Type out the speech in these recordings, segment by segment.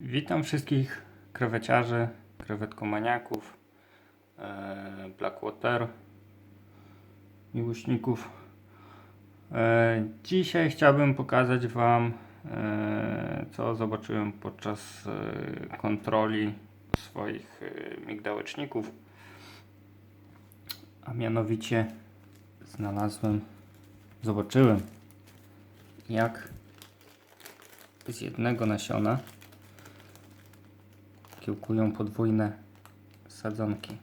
Witam wszystkich kreweciarzy, krewetkomaniaków, e, Blackwater, miłośników. E, Dzisiaj chciałbym pokazać Wam, e, co zobaczyłem podczas kontroli swoich migdałeczników. A mianowicie znalazłem, zobaczyłem, jak z jednego nasiona kiełkują podwójne sadzonki.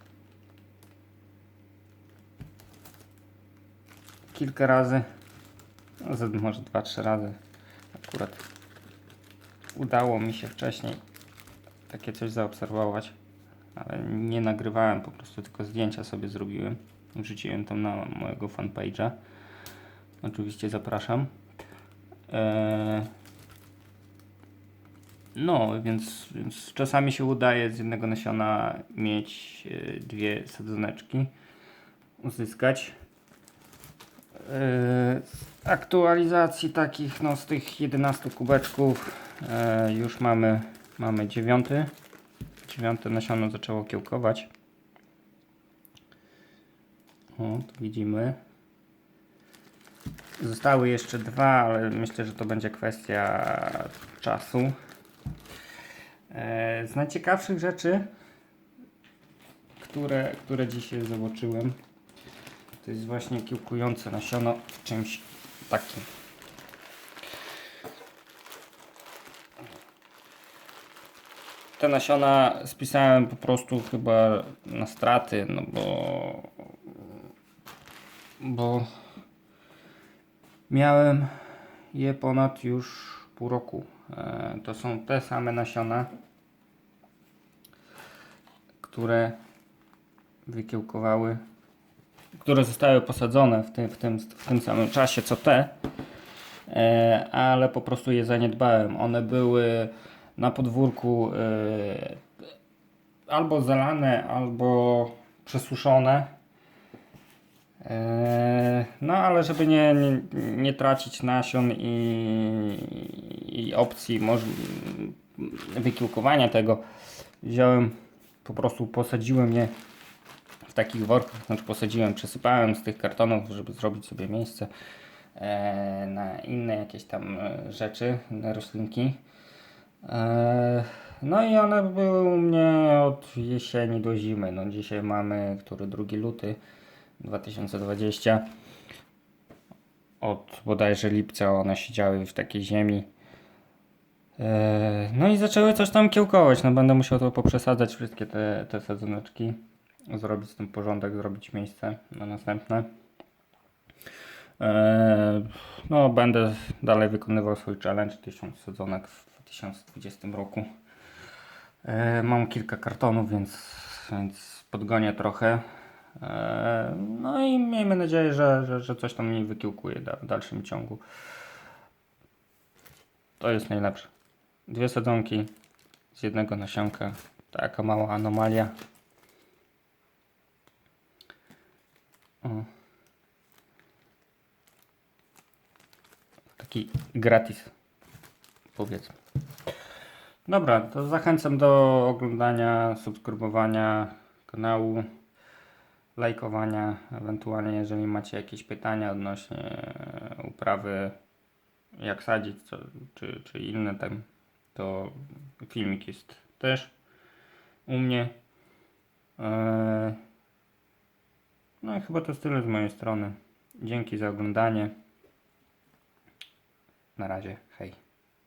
Kilka razy, no, może dwa, trzy razy akurat udało mi się wcześniej takie coś zaobserwować, ale nie nagrywałem, po prostu tylko zdjęcia sobie zrobiłem. Wrzuciłem tam na mojego fanpage'a. Oczywiście zapraszam. Eee, no, więc, więc czasami się udaje z jednego nasiona mieć e, dwie sadzoneczki, uzyskać. E, Z aktualizacji takich, no z tych 11 kubeczków e, już mamy, mamy dziewiąty. Dziewiąte nasiono zaczęło kiełkować. O, tu widzimy. Zostały jeszcze dwa, ale myślę, że to będzie kwestia czasu. E, Z najciekawszych rzeczy, które, które dzisiaj zobaczyłem, to jest właśnie kiełkujące nasiono w czymś takim. Te nasiona spisałem po prostu chyba na straty, no bo bo miałem je ponad już pół roku. E, To są te same nasiona, które wykiełkowały, które zostały posadzone w tym, w tym, w tym samym czasie co te, e, ale po prostu je zaniedbałem. One były na podwórku e, albo zalane, albo przesuszone. Eee, No, ale żeby nie, nie, nie tracić nasion i, i opcji moż, wykiełkowania tego, wziąłem, po prostu posadziłem je w takich workach, znaczy posadziłem, przesypałem z tych kartonów, żeby zrobić sobie miejsce e, na inne jakieś tam e, rzeczy, na roślinki. E, No i one były u mnie od jesieni do zimy. No dzisiaj mamy, który 2 luty 2020. Od bodajże lipca one siedziały w takiej ziemi. E, No i zaczęły coś tam kiełkować. No będę musiał to poprzesadzać wszystkie te, te sadzoneczki. Zrobić z tym porządek, zrobić miejsce na następne. E, No będę dalej wykonywał swój challenge 1000 sadzonek w 2020 roku. E, Mam kilka kartonów, więc, więc podgonię trochę. No i miejmy nadzieję, że, że, że coś tam mi wykiełkuje w dalszym ciągu. To jest najlepsze. Dwie sadzonki z jednego nasionka. Taka mała anomalia. O. Taki gratis, powiedzmy. Dobra, to zachęcam do oglądania, subskrybowania kanału lajkowania, ewentualnie jeżeli macie jakieś pytania odnośnie uprawy, jak sadzić, co, czy, czy inne tam, to filmik jest też u mnie. E, No i chyba to tyle z mojej strony. Dzięki za oglądanie. Na razie, hej.